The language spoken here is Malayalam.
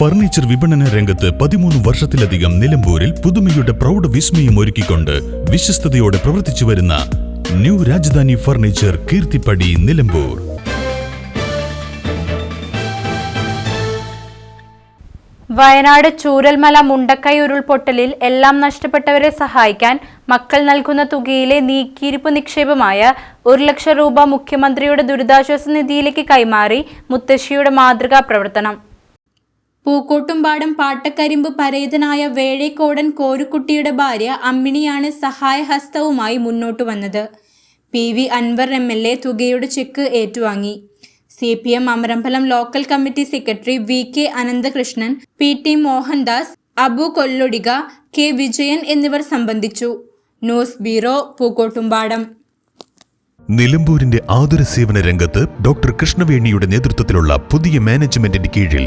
ഫർണിച്ചർ വിപണന രംഗത്ത് പതിമൂന്ന് വർഷത്തിലധികം നിലമ്പൂരിൽ പുതുമയുടെ പ്രൗഢ വിസ്മയം ഒരുക്കിക്കൊണ്ട് വിശ്വസ്തയോടെ പ്രവർത്തിച്ചു വരുന്ന ന്യൂ രാജധാനി ഫർണിച്ചർ കീർത്തിപ്പടി നിലമ്പൂർ. വയനാട് ചൂരൽമല മുണ്ടക്കൈ ഉരുൾപൊട്ടലിൽ എല്ലാം നഷ്ടപ്പെട്ടവരെ സഹായിക്കാൻ മക്കൾ നൽകുന്ന തുകയിലെ നീക്കിയിരിപ്പ് നിക്ഷേപമായ ഒരു ലക്ഷം രൂപ മുഖ്യമന്ത്രിയുടെ ദുരിതാശ്വാസ നിധിയിലേക്ക് കൈമാറി മുത്തശ്ശിയുടെ മാതൃകാ പ്രവർത്തനം. പൂക്കോട്ടുംപാടം പാട്ടക്കരിമ്പ് പരേതനായ വേഴേക്കോടൻ കോരുക്കുട്ടിയുടെ ഭാര്യ അമ്മിണിയാണ് സഹായഹസ്തവുമായി മുന്നോട്ട് വന്നത്. P V Anwar M L A തുകയുടെ ചെക്ക് ഏറ്റുവാങ്ങി. C P M Amarambalam local committee secretary V K Ananthakrishnan P T Mohandas Abu Kollodika K Vijayan എന്നിവർ സംബന്ധിച്ചു. News bureau Pookkottumpadam. നിലമ്പൂരിന്റെ ആതുര സേവന രംഗത്ത് ഡോക്ടർ കൃഷ്ണവേണിയുടെ നേതൃത്വത്തിലുള്ള പുതിയ മാനേജ്മെന്റിന്റെ കീഴിൽ